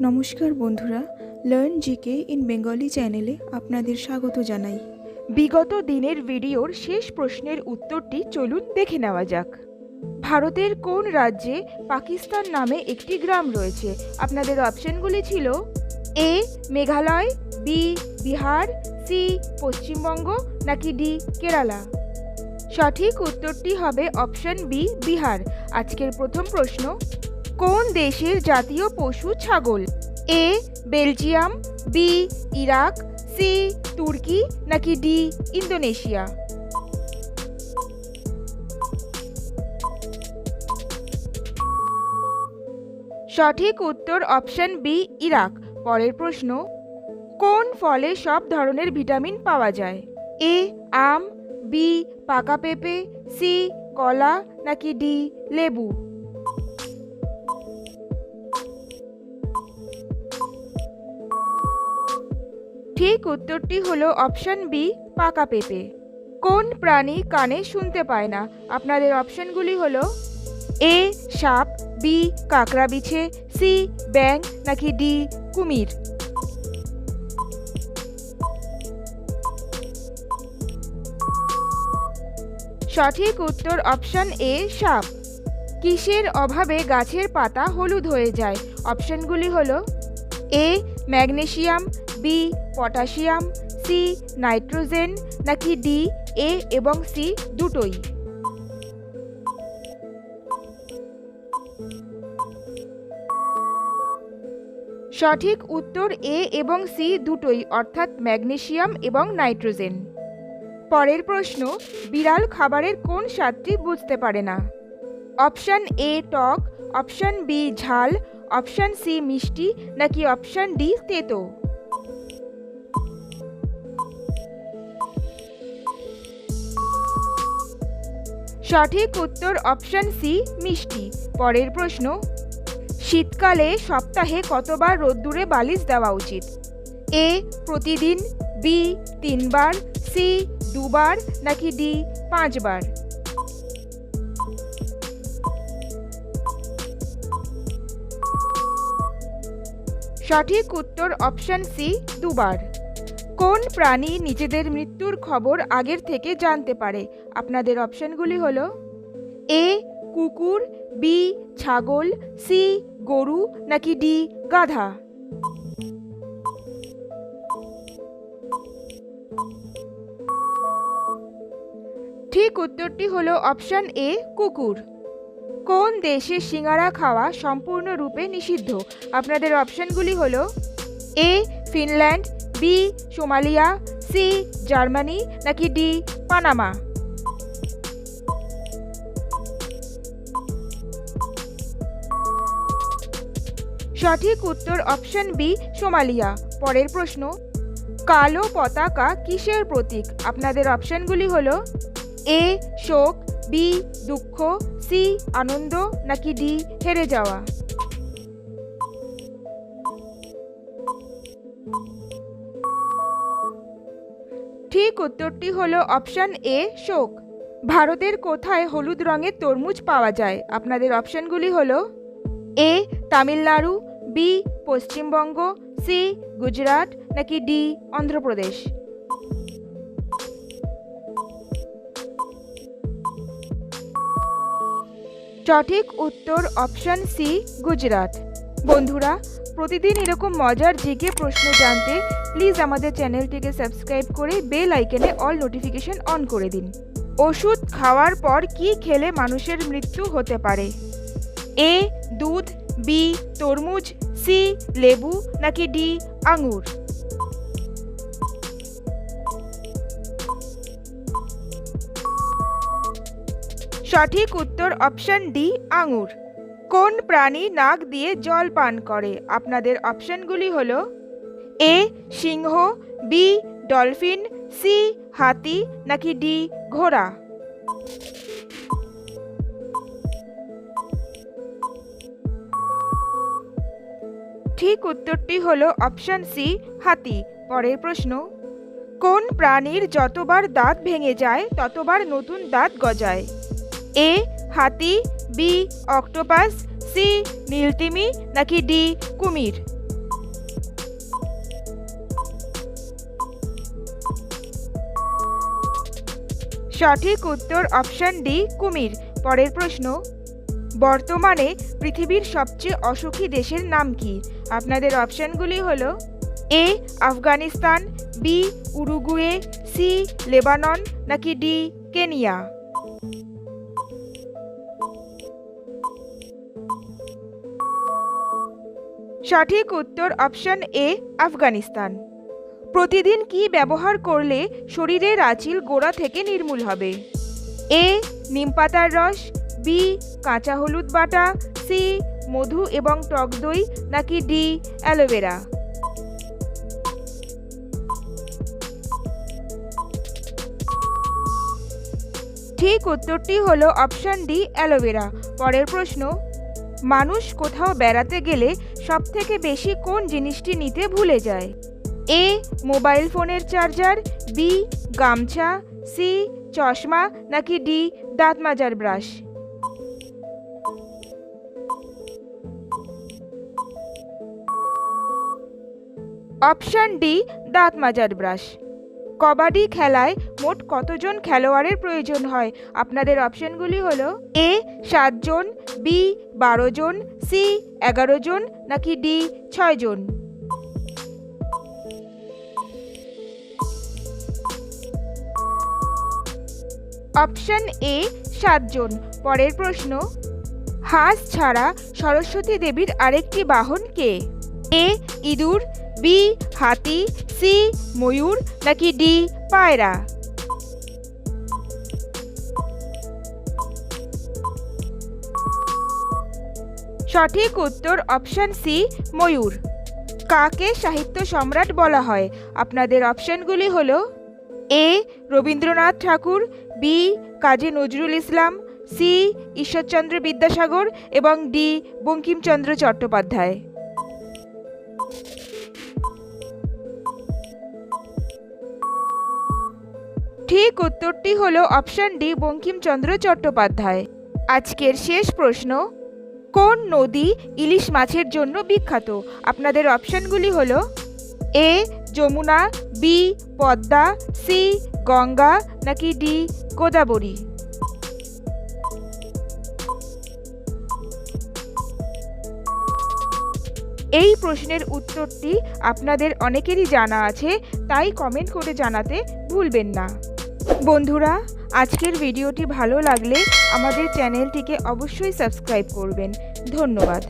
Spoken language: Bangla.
নমস্কার বন্ধুরা লার্ন জিকে ইন বেঙ্গলি চ্যানেলে আপনাদের স্বাগত জানাই। বিগত দিনের ভিডিওর শেষ প্রশ্নের উত্তরটি চলুন দেখে নেওয়া যাক। ভারতের কোন রাজ্যে পাকিস্তান নামে একটি গ্রাম রয়েছে? আপনাদের অপশনগুলি ছিল A, Meghalaya, B, Bihar, C, Paschimbanga, নাকি ডি, কেরালা? সঠিক উত্তরটি হবে অপশন বি, বিহার। আজকের প্রথম প্রশ্ন কোন দেশের জাতীয় পশু ছাগল? A, Belgium, B, Iraq, C, Turkey, নাকি ডি, ইন্দোনেশিয়া? সঠিক উত্তর অপশন বি, ইরাক। পরের প্রশ্ন, কোন ফলে সব ধরনের ভিটামিন পাওয়া যায়? এ, আম, বি, পাকা পেঁপে, সি, কলা, নাকি ডি, লেবু? ঠিক উত্তরটি হলো অপশন বি, পাকা পেঁপে। কোন প্রাণী কানে শুনতে পায় না? আপনাদের অপশনগুলি হলো এ, সাপ, বি কাকড়া বিছে সি ব্যাং নাকি ডি, কুমির। সঠিক উত্তর অপশন এ, সাপ। কিসের অভাবে গাছের পাতা হলুদ হয়ে যায়? অপশনগুলি হলো A, magnesium B potassium C nitrogen নাকি ডি এ এবং সি দুটোই? সঠিক উত্তর এ এবং সি দুটোই, অর্থাৎ ম্যাগনেশিয়াম এবং নাইট্রোজেন। পরের প্রশ্ন, বিড়াল খাবারের কোন স্বাদটি বুঝতে পারে না? অপশান এ টক, অপশান বি ঝাল, অপশান সি মিষ্টি, নাকি অপশান ডি তেতো? সঠিক উত্তর অপশান সি, মিষ্টি। পরের প্রশ্ন, শীতকালে সপ্তাহে কতবার রোদ্দুরে বালিশ দেওয়া উচিত? এ, প্রতিদিন, বি, তিনবার, সি, দুবার, নাকি ডি, পাঁচবার? সঠিক উত্তর অপশান সি, দুবার। কোন প্রাণী নিজেদের মৃত্যুর খবর আগের থেকে জানতে পারে? আপনাদের অপশনগুলি হল এ, কুকুর, বি, ছাগল, সি, গরু, নাকি ডি, গাধা। ঠিক উত্তরটি হলো অপশন এ, কুকুর। কোন দেশে সিঙ্গারা খাওয়া সম্পূর্ণরূপে নিষিদ্ধ? আপনাদের অপশনগুলি হলো A, Finland B Somalia C Germany নাকি ডি পানামা সঠিক উত্তর অপশন বি সোমালিয়া। পরের প্রশ্ন, কালো পতাকা কিসের প্রতীক? আপনাদের অপশনগুলি হলো এ শোক বি দুঃখ সি আনন্দ, নাকি ডি হেরে যাওয়া? ঠিক উত্তরটি হলো অপশান এ, শোক। ভারতের কোথায় হলুদ রঙের তরমুজ পাওয়া যায়? আপনাদের অপশানগুলি হলো A, Tamil Nadu, B, Paschimbanga, C, Gujarat, নাকি ডি, অন্ধ্রপ্রদেশ। সঠিক উত্তর অপশন সি, গুজরাট। বন্ধুরা, প্রতিদিন এরকম মজার জিকে প্রশ্ন জানতে প্লিজ আমাদের চ্যানেলটিকে সাবস্ক্রাইব করে বেল আইকনে অল নোটিফিকেশন অন করে দিন। ওষুধ খাওয়ার পর কি খেলে মানুষের মৃত্যু হতে পারে? এ, দুধ, বি, তরমুজ, সি, লেবু, নাকি ডি, আঙুর? সঠিক উত্তর অপশন ডি, আঙুর। কোন প্রাণী নাক দিয়ে জল পান করে? আপনাদের অপশনগুলি হলো এ সিংহ বি ডলফিন সি হাতি নাকি ডি ঘোড়া? ঠিক উত্তরটি হলো অপশন সি হাতি। পরের প্রশ্ন, কোন প্রাণীর যতবার দাঁত ভেঙে যায়, ততবার নতুন দাঁত গজায়? এ হাতি বি অক্টোপাস সি নীলতিমি, নাকি ডি কুমির? সঠিক উত্তর অপশান ডি, কুমির। পরের প্রশ্ন, বর্তমানে পৃথিবীর সবচেয়ে অসুখী দেশের নাম কি? আপনাদের অপশানগুলি হলো, A, Afghanistan, B, Uruguay, C, Lebanon, নাকি ডি, কেনিয়া? সঠিক উত্তর অপশন এ, আফগানিস্তান। প্রতিদিন কি ব্যবহার করলে শরীরের আঁচিল গোড়া থেকে নির্মূল হবে? এ নিমপাতার রস, বি, কাঁচা হলুদ বাটা, সি, মধু এবং টক দই, নাকি ডি, অ্যালোভেরা? ঠিক উত্তরটি হল অপশন ডি, অ্যালোভেরা। পরের প্রশ্ন, মানুষ কোথাও বেড়াতে গেলে সবথেকে বেশি কোন জিনিসটি নিতে ভুলে যায়? এ, মোবাইল ফোনের চার্জার, বি, গামছা, সি, চশমা, নাকি ডি, দাঁত মাজার ব্রাশ? অপশন ডি, দাঁত মাজার ব্রাশ। কবাডি খেলায় মোট কতজন খেলোয়াড়ের প্রয়োজন হয়? আপনাদের অপশনগুলি হলো এ, সাতজন, বি, বারো জন, সি, এগারো জন, নাকি ডি, ছয় জন? অপশন এ, সাতজন। পরের প্রশ্ন, হাঁস ছাড়া সরস্বতী দেবীর আরেকটি বাহন কে? এ, ইঁদুর, বি, হাতি, সি, ময়ূর, নাকি ডি, পায়রা? সঠিক উত্তর অপশন সি, ময়ূর। কাকে সাহিত্য সম্রাট বলা হয়? আপনাদের অপশনগুলি হলো, A, Rabindranath Thakur B, Kazi Nazrul Islam, C, Ishwarchandra Vidyasagar এবং ডি, বঙ্কিমচন্দ্র চট্টোপাধ্যায়। ঠিক উত্তরটি হলো অপশন ডি, বঙ্কিমচন্দ্র চট্টোপাধ্যায়। আজকের শেষ প্রশ্ন, কোন নদী ইলিশ মাছের জন্য বিখ্যাত? আপনাদের অপশনগুলি হল A, Yamuna, B, Padma, C, Ganga, নাকি ডি গোদাবরী। এই প্রশ্নের উত্তরটি আপনাদের অনেকেরই জানা আছে, তাই কমেন্ট করে জানাতে ভুলবেন না। বন্ধুরা, আজকের ভিডিওটি ভালো লাগলে আমাদের চ্যানেলটিকে অবশ্যই সাবস্ক্রাইব করবেন। ধন্যবাদ।